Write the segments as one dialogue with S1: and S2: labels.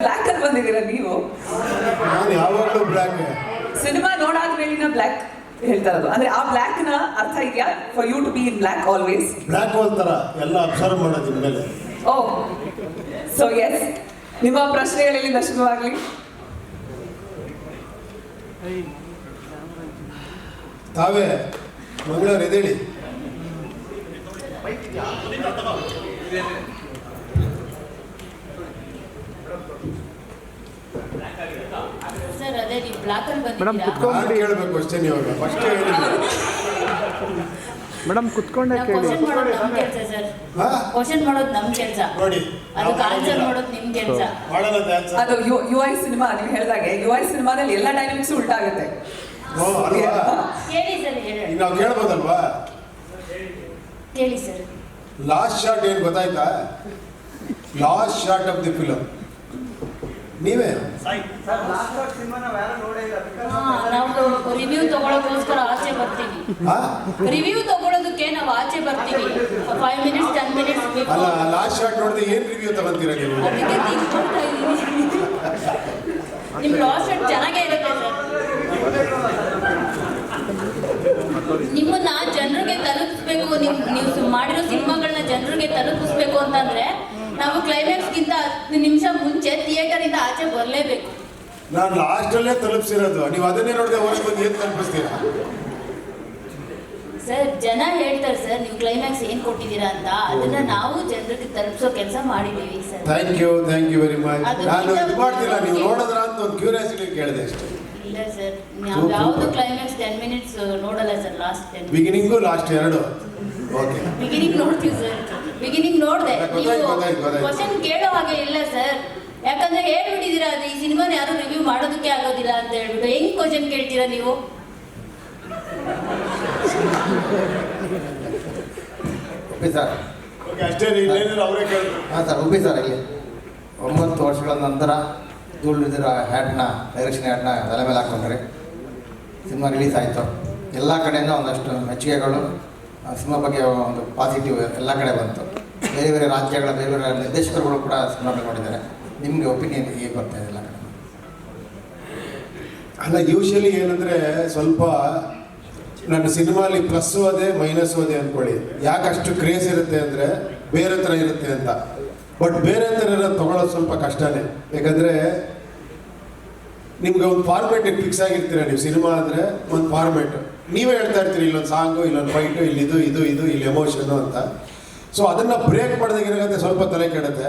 S1: Black ಅಲ್ಲಿ ಬಂದಿದ್ದೀರಾ ನೀವು?
S2: ನಾನು ಯಾವಾಗಲೂ ಬ್ಲ್ಯಾಕ್
S1: ಸಿನಿಮಾ ನೋಡಾದ್ಮೇಲಿನ ಬ್ಲ್ಯಾಕ್ ಹೇಳ್ತಾ ಇರೋದು ಅಂದ್ರೆ ಆ ಬ್ಲ್ಯಾಕ್ನ ಅರ್ಥ ಇದೆಯಾ? For you to be in black always
S2: black ಒಂಥರ ಥರ ಎಲ್ಲ ಅಬ್ಸರ್ವ್ ಮಾಡೋದು ಮೇಲೆ.
S1: ಓ ಸೊ ಎಸ್ ನಿಮ್ಮ ಪ್ರಶ್ನೆಗಳಲ್ಲಿ ಶುರುವಾಗಲಿ
S2: ತಾವೇ ಮಂಗಳೂರು ಎದೇಳಿ
S3: ಸರ್ ಅದೇ ನೀವು ಬ್ಲಾಕ್ ಅಲ್ಲಿ
S4: ಮೇಡಮ್,
S2: ಕುತ್ಕೊಂಡ್ಬಿಡಿ. ಹೇಳ್ಬೇಕು ಅಷ್ಟೇ ನೀವು ಫಸ್ಟ್ ಹೇಳಿ
S4: ಮೇಡಮ್ ಕುತ್ಕೊಂಡೆ ಕೇಳಿ.
S3: ಕ್ವಶನ್ ಮಾಡೋದು ನಮ್ ಕೆಲಸ ಸರ್? ಕ್ವಶನ್ ಮಾಡೋದು ನಮ್ಮ ಕೆಲಸ.
S2: ನೋಡಿ.
S3: ಅದಕ್ಕೆ ಆನ್ಸರ್ ಮಾಡೋದು ನಿಮ್ ಕೆಲಸ.
S1: ಅದು ಯು ಐ ಸಿನಿಮಾ ನೀವು ಹೇಳಿದಾಗೆ ಯು ಐ ಸಿನಿಮಾದಲ್ಲಿ ಎಲ್ಲ ಡೈನಾಮಿಕ್ಸ್ ಉಲ್ಟಾ ಆಗುತ್ತೆ.
S2: ಓ ಅಲ್ವಾ?
S3: ಹೇಳಿ ಸರ್ ಹೇಳಿ.
S2: ನಾವು ಕೇಳ್ಬೋದಲ್ವಾ?
S3: ಹೇಳಿ ಸರ್.
S2: ಲಾಸ್ಟ್ ಶಾರ್ಟ್ ಏನು ಗೊತ್ತಾಯ್ತಾ? Last short of the film ನೀವೇ?
S3: ನಾವು ರಿವ್ಯೂ ಆಚೆ ಬರ್ತೀವಿ. ರಿವ್ಯೂ ತಗೊಳ್ಳೋದಕ್ಕೆ ನಾವು ಆಚೆ ಬರ್ತೀವಿ. ಫೈವ್ ಮಿನಿಟ್ಸ್ ಟೆನ್ ಮಿನಿಟ್ಸ್
S2: ಅಲ್ಲ
S3: ಬಿಫೋರ್
S2: ಲಾಸ್ಟ್ ಶಾಟ್ ನೋಡಿದ್ರೆ ಏನು ರಿವ್ಯೂ ತಗೊಂತೀರಾ ನೀವು?
S3: ಅದಕ್ಕೆ ತಿಳ್ಕೊಳ್ತಾ ಇದ್ದೀನಿ ನಿಮ್ ಲಾಸ್ಟ್ ಶರ್ಟ್ ಚೆನ್ನಾಗೇ ಇರುತ್ತೆ ಸರ್. ನಿಮ್ಮನ್ನ ಜನರಿಗೆ ತಲುಪಿಸ್ಬೇಕು ನೀವು ನೀವು ಮಾಡಿರೋ ಸಿನಿಮಾಗಳನ್ನ ಜನರಿಗೆ ತಲುಪಿಸ್ಬೇಕು ಅಂತಂದ್ರೆ ನಾವು ಕ್ಲೈಮ್ಯಾಕ್ಸ್ಗಿಂತ ಹತ್ತು ನಿಮಿಷ ಮುಂಚೆ ಥಿಯೇಟರ್ ಇಂದ ಆಚೆ ಬರಲೇಬೇಕು.
S2: ನಾನು ಲಾಸ್ಟಲ್ಲೇ ತಲುಪಿಸಿರೋದು. ನೀವು ಅದನ್ನೇ ನೋಡಿದೆ ಹೊರಗೆ ಬಂದು ಏನು ತಲುಪಿಸ್ತೀರಾ?
S3: ಸರ್ ಜನ ಹೇಳ್ತಾರೆ ಸರ್ ನೀವು ಕ್ಲೈಮ್ಯಾಕ್ಸ್ ಏನು ಕೊಟ್ಟಿದ್ದೀರಾ ಅಂತ. ಅದನ್ನ ನಾವು ಜನರಿಗೆ ತಲುಪಿಸೋ ಕೆಲಸ ಮಾಡಿದ್ದೀವಿ sir.
S2: Thank you thank you very much
S3: ಅದು
S2: ನಾನು ಇದು ಮಾಡ್ತಿಲ್ಲ ನೀವು ನೋಡಿದ್ರ ಅಂತ ಒಂದು ಕ್ಯೂರಿಯಾಸಿಟಿ ಕೇಳಿದೆ ಅಷ್ಟೇ.
S3: ಇಲ್ಲ ಸರ್ ನಾವು
S2: ಯಾವುದು
S3: ಯಾವ್ದು ಕ್ಲೈಮ್ಯಾಕ್ಸ್ ಟೆನ್ ಮಿನಿಟ್ಸ್ ನೋಡಲ್ಲ sir last ten
S2: beginning last ಎರಡು. ಓಕೆ
S3: ಬಿಗಿನಿಂಗ್ ನೋಡ್ತೀವಿ ಸರ್. ಬಿಗಿನಿಂಗ್ ನೋಡಿದೆ. ಕ್ವಶನ್ ಕೇಳೋ ಹಾಗೆ ಇಲ್ಲ ಸರ್ ಯಾಕಂದ್ರೆ ಹೇಳ್ಬಿಟ್ಟಿದ್ದೀರಾ ಅದು ಈ ಸಿನಿಮಾನ ಯಾರು ರಿವ್ಯೂ ಮಾಡೋದಕ್ಕೆ ಆಗೋದಿಲ್ಲ ಅಂತ ಹೇಳ್ಬಿಟ್ಟು. ಹೆಂಗ್ ಕ್ವಶನ್ ಕೇಳ್ತೀರಾ ನೀವು?
S5: ಒಪ್ಪಿ ಸರ್. ಹಾಂ ಸರ್ ಒಪ್ಪಿ ಸರ್ ಇಲ್ಲಿ. ಒಂಬತ್ತು ವರ್ಷಗಳ ನಂತರ ಧೂಳಿದಿರೋ ಹ್ಯಾಟ್ನ ಡೈರೆಕ್ಷನ್ ಹ್ಯಾಟ್ನ ತಲೆ ಮೇಲೆ ಹಾಕೊಂಡ್ರಿ ಸಿನಿಮಾ ರಿಲೀಸ್ ಆಯಿತು. ಎಲ್ಲ ಕಡೆಯಿಂದ ಒಂದಷ್ಟು ಮೆಚ್ಚುಗೆಗಳು. ಸಿನಿಮಾ ಬಗ್ಗೆ ಒಂದು ಪಾಸಿಟಿವ್ ಎಲ್ಲ ಕಡೆ ಬಂತು. ಬೇರೆ ಬೇರೆ ರಾಜ್ಯಗಳ ಬೇರೆ ಬೇರೆ ನಿರ್ದೇಶಕರುಗಳು ಕೂಡ ಸಿನಿಮಾ ನೋಡಿದ್ದಾರೆ. ನಿಮಗೆ ಒಪಿನಿಯನ್ ಹೇಗೆ ಬರ್ತಾ ಇದೆ
S2: ಅಲ್ಲ ಯೂಶಲಿ ಏನಂದ್ರೆ ಸ್ವಲ್ಪ ನನ್ನ ಸಿನಿಮಾಲಿ ಪ್ಲಸ್ ಅದೇ ಮೈನಸ್ ಅದೇ ಅಂದ್ಕೊಳ್ಳಿ ಯಾಕೆ ಅಷ್ಟು ಕ್ರೇಜ್ ಇರುತ್ತೆ ಅಂದ್ರೆ ಬೇರೆ ಥರ ಇರುತ್ತೆ ಅಂತ. ಬಟ್ ಬೇರೆ ಥರ ಇರೋದು ತಗೊಳ್ಳೋದು ಸ್ವಲ್ಪ ಕಷ್ಟನೇ. ಯಾಕಂದ್ರೆ ನಿಮ್ಗೆ ಒಂದು ಫಾರ್ಮೇಟ್ ಫಿಕ್ಸ್ ಆಗಿರ್ತೀರ ನೀವು ಸಿನಿಮಾ ಅಂದರೆ, ಒಂದು ಫಾರ್ಮೇಟ್ ನೀವೇ ಹೇಳ್ತಾ ಇರ್ತೀರಿ, ಇಲ್ಲೊಂದು ಸಾಂಗು ಇಲ್ಲೊಂದು ಫೈಟು ಇಲ್ಲಿ ಇದು ಇದು ಇದು ಇಲ್ಲಿ ಎಮೋಷನು ಅಂತ. ಸೊ ಅದನ್ನು ಬ್ರೇಕ್ ಮಾಡಿದಾಗ ಏನಾಗುತ್ತೆ? ಸ್ವಲ್ಪ ತಲೆ ಕೆಡುತ್ತೆ.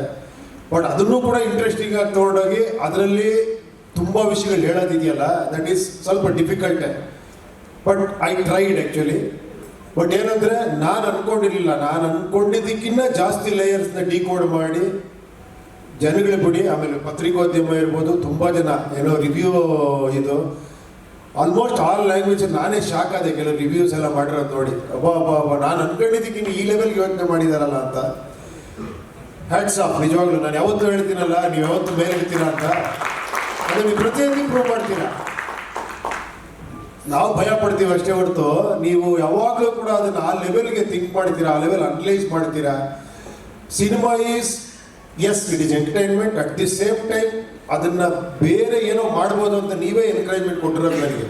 S2: ಬಟ್ ಅದನ್ನು ಕೂಡ ಇಂಟ್ರೆಸ್ಟಿಂಗ್ ಆಗಿ ತೊಗೊಂಡೋಗಿ ಅದರಲ್ಲಿ ತುಂಬ ವಿಷಯಗಳು ಹೇಳೋದಿದೆಯಲ್ಲ ದಟ್ ಈಸ್ ಸ್ವಲ್ಪ difficult but I tried actually but ಏನಂದರೆ, ನಾನು ಅನ್ಕೊಂಡಿರಲಿಲ್ಲ. ನಾನು ಅನ್ಕೊಂಡಿದ್ದಕ್ಕಿಂತ ಜಾಸ್ತಿ ಲೇಯರ್ಸ್ನ ಡಿಕೋಡ್ ಮಾಡಿ ಜನಗಳ ಬಿಡಿ, ಆಮೇಲೆ ಪತ್ರಿಕೋದ್ಯಮ ಇರ್ಬೋದು, ತುಂಬ ಜನ, ಏನೋ ರಿವ್ಯೂ ಇದು ಆಲ್ಮೋಸ್ಟ್ ಆಲ್ ಲ್ಯಾಂಗ್ವೇಜ್ ನಾನೇ ಶಾಕ್ ಆದೆ. ಕೆಲವು ರಿವ್ಯೂಸ್ ಎಲ್ಲ ಮಾಡಿರೋದು ನೋಡಿ. ಅಬ್ಬಾ ಅಬ್ಬಾ ಅಬ್ಬಾ, ನಾನು ಅನ್ಕೊಂಡಿದ್ದೀನಿ ಈ ಲೆವೆಲ್ಗೆ ಯೋಚನೆ ಮಾಡಿದಾರಲ್ಲ ಅಂತ. ಹ್ಯಾಟ್ಸ್ ಆಫ್ ನಿಜವಾಗ್ಲೂ ನಾನು ಯಾವತ್ತೂ ಹೇಳ್ತೀನಲ್ಲ, ನೀವು ಯಾವತ್ತು ಮೇಲೆ ಇರ್ತೀರಾ ಅಂತ. ಅದೇ ನೀವು ಪ್ರತಿಯೊಂದು ಇಂಪ್ರೂವ್ ಮಾಡ್ತೀರಾ? ನಾವು ಭಯ ಪಡ್ತೀವಿ ಅಷ್ಟೇ ಹೊರತು. ನೀವು ಯಾವಾಗಲೂ ಕೂಡ ಅದನ್ನು ಆ ಲೆವೆಲ್ಗೆ ಥಿಂಕ್ ಮಾಡ್ತೀರಾ, ಆ ಲೆವೆಲ್ ಅನಲೈಸ್ ಮಾಡ್ತೀರಾ? Cinema is as it is entertainment at the same time ಅದನ್ನು ಬೇರೆ ಏನೋ ಮಾಡ್ಬೋದು ಅಂತ ನೀವೇ ಎನ್ಕರೇಜ್ಮೆಂಟ್ ಕೊಟ್ಟಿರೋದು ನನಗೆ.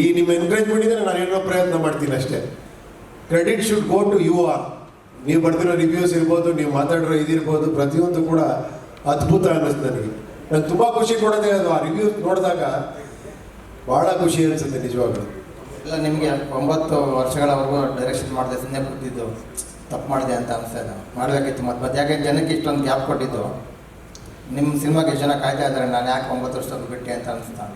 S2: ಈ ನಿಮ್ಮ ಎನ್ಕರೇಜ್ಮೆಂಟ್ ಇದ್ರೆ ನಾನು ಏನೋ ಪ್ರಯತ್ನ ಮಾಡ್ತೀನಿ ಅಷ್ಟೇ. Credit should go to you or ನೀವು ಬರ್ತಿರೋ ರಿವ್ಯೂಸ್ ಇರ್ಬೋದು, ನೀವು ಮಾತಾಡಿರೋ ಇದಿರ್ಬೋದು ಪ್ರತಿಯೊಂದು ಕೂಡ ಅದ್ಭುತ ಅನ್ನಿಸ್ತು ನನಗೆ. ನಂಗೆ ತುಂಬ ಖುಷಿ ಕೊಡೋದೇ ಅದು ಆ ರಿವ್ಯೂಸ್ ನೋಡಿದಾಗ ಭಾಳ ಖುಷಿ ಅನಿಸುತ್ತೆ ನಿಜವಾಗ್ಲೂ.
S5: ಇಲ್ಲ, ನಿಮಗೆ ಒಂಬತ್ತು ವರ್ಷಗಳವರೆಗೂ ಡೈರೆಕ್ಷನ್ ಮಾಡಿದೆ ಸುಮ್ಮನೆ ಕೂತಿದ್ದು. ತಪ್ಪು ಮಾಡಿದೆ ಅಂತ ಅನಿಸ್ತಾ ಇದೆ ಮಾಡಬೇಕಿತ್ತು ಮತ್ತು, ಮತ್ತೆ ಯಾಕೆ ಜನಕ್ಕೆ ಇಷ್ಟೊಂದು ಗ್ಯಾಪ್ ಕೊಟ್ಟಿದ್ದು? ನಿಮ್ಮ ಸಿನಿಮಾಗೆ ಜನ ಕಾಯ್ತಾ ಇದ್ದಾರೆ, ನಾನು ಯಾಕೆ ಒಂಬತ್ತು ವರ್ಷದ್ದು ಬಿಟ್ಟೆ ಅಂತ ಅನಿಸ್ತಾ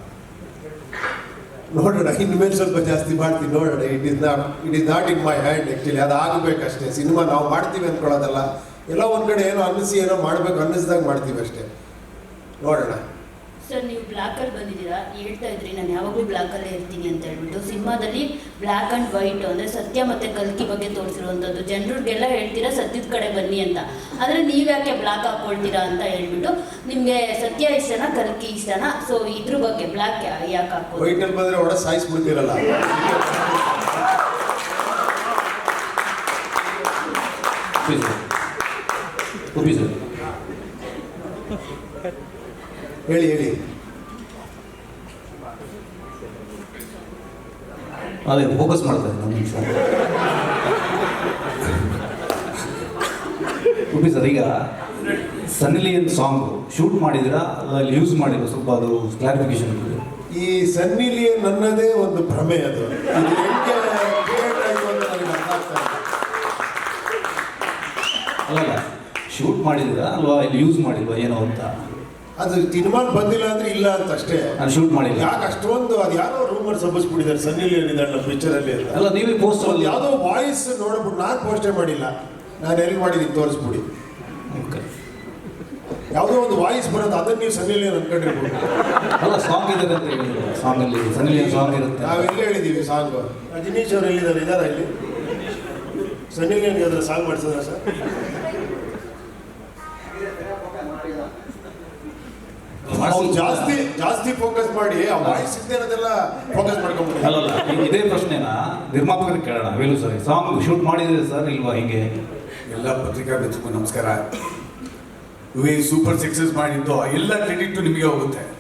S2: ನೋಡೋಣ ಇನ್ಮೇಲೆ ಸ್ವಲ್ಪ ಜಾಸ್ತಿ ಮಾಡ್ತೀನಿ, ನೋಡೋಣ. It is not it is not in my hand actually ಅದು ಆಗಬೇಕಷ್ಟೇ. ಸಿನಿಮಾ ನಾವು ಮಾಡ್ತೀವಿ ಅಂದ್ಕೊಳ್ಳೋದಲ್ಲ. ಎಲ್ಲ ಒಂದು ಕಡೆ ಏನೋ ಅನ್ನಿಸಿ ಏನೋ ಮಾಡಬೇಕು ಅನ್ನಿಸ್ದಾಗ ಮಾಡ್ತೀವಿ ಅಷ್ಟೇ. ನೋಡೋಣ.
S3: ಸರ್ ನೀವು ಬ್ಲ್ಯಾಕ್ ಅಲ್ಲಿ ಬಂದಿದ್ದೀರಾ? ಹೇಳ್ತಾ ಇದ್ರಿ ನಾನು ಯಾವಾಗಲೂ ಬ್ಲ್ಯಾಕ್ ಅಲ್ಲೇ ಇರ್ತೀನಿ ಅಂತ ಹೇಳ್ಬಿಟ್ಟು. ಸಿನಿಮಾದಲ್ಲಿ ಬ್ಲ್ಯಾಕ್ ಅಂಡ್ ವೈಟ್ ಅಂದರೆ ಸತ್ಯ ಮತ್ತೆ ಕಲ್ಕಿ ಬಗ್ಗೆ ತೋರಿಸಿರುವಂಥದ್ದು. ಜನರಿಗೆಲ್ಲ ಹೇಳ್ತೀರಾ ಸತ್ಯದ ಕಡೆ ಬನ್ನಿ ಅಂತ. ಆದರೆ ನೀವ್ಯಾಕೆ ಬ್ಲ್ಯಾಕ್ ಹಾಕ್ಕೊಳ್ತೀರಾ ಅಂತ ಹೇಳ್ಬಿಟ್ಟು ನಿಮಗೆ ಸತ್ಯ ಇಷ್ಟನಾ ಕಲ್ಕಿ ಇಷ್ಟನಾ? ಸೊ ಇದ್ರ ಬಗ್ಗೆ ಬ್ಲ್ಯಾಕ್ ಯಾಕೆ ಹಾಕೋದು?
S2: ವೈಟಲ್ಲಿ ಬಂದರೆ ಒಡ ಸಾಯಿಸ್ಬಿಡ್ತೀರಲ್ಲ.
S6: ಸರ್.
S2: ಹೇಳಿ ಹೇಳಿ.
S4: ಅದೇ ಫೋಕಸ್ ಮಾಡ್ತಾರೆ ನಮ್ಮ ಉಪಿ ಸರ್ ಈಗ ಸನ್ನಿಲಿಯನ್ ಸಾಂಗ್ ಶೂಟ್ ಮಾಡಿದಿರಾ ಅಲ್ಲಿ ಯೂಸ್ ಮಾಡಿದ್ರು ಸ್ವಲ್ಪ ಅದು ಕ್ಲಾರಿಫಿಕೇಶನ್
S2: ಈ ಸನ್ನಿಲಿಯನ್ ಅನ್ನೋದೇ ಒಂದು ಭ್ರಮೆ ಅದು.
S4: ಅಲ್ಲ ಶೂಟ್ ಮಾಡಿದಿರಾ ಅಲ್ವಾ ಇಲ್ಲಿ ಯೂಸ್ ಮಾಡಿಲ್ವಾ ಏನೋ ಅಂತ.
S2: ಅದು ಸಿನಿಮಾ ಬಂದಿಲ್ಲ ಅಂದ್ರೆ ಇಲ್ಲ ಅಂತ ಅಷ್ಟೇ.
S4: ನಾನು ಶೂಟ್ ಮಾಡಿಲ್ಲ.
S2: ಯಾಕೆ ಅಷ್ಟೊಂದು ಅದು ಯಾರೋ ರೂಮರ್ ಸಬ್ಬಿಸ್ಬಿಟ್ಟಿದ್ದಾರೆ ಸನ್ನಿ ಲಿಯೋನ್ ನಮ್ಮ ಪಿಕ್ಚರ್ ಅಲ್ಲಿ ಅಂತ.
S4: ಅಲ್ಲ ನೀವೇ ಪೋಸ್ಟ್
S2: ಅಲ್ಲಿ ಯಾವುದೋ ವಾಯ್ಸ್ ನೋಡ್ಬಿಟ್ಟು ನಾನು ಪೋಸ್ಟೇ ಮಾಡಿಲ್ಲ. ನಾನು ಎಲ್ಲಿ ಮಾಡಿದ್ದೀನಿ ತೋರಿಸ್ಬಿಡಿ. ಯಾವುದೋ ಒಂದು ವಾಯ್ಸ್ ಬರೋದು ಅದನ್ನ ನೀವು ಸನ್ನಿ ಲಿಯೋನ್ ಅನ್ಕೊಂಡಿರ್ಬೋದು.
S4: ಅಲ್ಲ ಸಾಂಗ್ ಇದೆ ಅಂತ ಹೇಳಿದ್ರು. ಸಾಂಗ್ ಅಲ್ಲಿ ಸನ್ನಿಲಿಯನ್ ಸಾಂಗ್ ಇರುತ್ತೆ.
S2: ನಾವೆಲ್ಲ ಹೇಳಿದ್ದೀವಿ ಸಾಂಗ್ ರಜನೀಶ್ ಅವ್ರು ಎಲ್ಲಿದ್ದಾರೆ? ಇದಾರ ಇಲ್ಲಿ? ಸನ್ನಿ ಲಿಯೋನ್ಗೆ ಅದ್ರ ಸಾಂಗ್ ಮಾಡಿಸಿದ್ರ ಸರ್? ಅವ್ರು ಜಾಸ್ತಿ ಜಾಸ್ತಿ ಫೋಕಸ್ ಮಾಡಿ ಆ ವಾಯ್ಸ್ ಇದ್ದೇ ಇರೋದೆಲ್ಲ ಫೋಕಸ್ ಮಾಡ್ಕೊಂಡ್ಬಿಡಿ.
S4: ಅಲ್ಲಲ್ಲ ಈ- ಇದೇ ಪ್ರಶ್ನೆನ ನಿರ್ಮಾಪಕರಿಗೆ ಕೇಳೋಣ. ವೇಲು ಸರ್ ಸಾಂಗ್ ಶೂಟ್ ಮಾಡಿದ್ರೆ ಸರ್ ಇಲ್ವಾ ಹಿಂಗೆ?
S6: ಎಲ್ಲ ಪತ್ರಿಕಾ ಬೆಚ್ಚಕ್ಕೂ ನಮಸ್ಕಾರ. ವಿ ಸೂಪರ್ ಸಕ್ಸಸ್ ಮಾಡಿದ್ದು ಎಲ್ಲ ಕ್ರೆಡಿಟ್ ನಿಮಗೆ ಹೋಗುತ್ತೆ.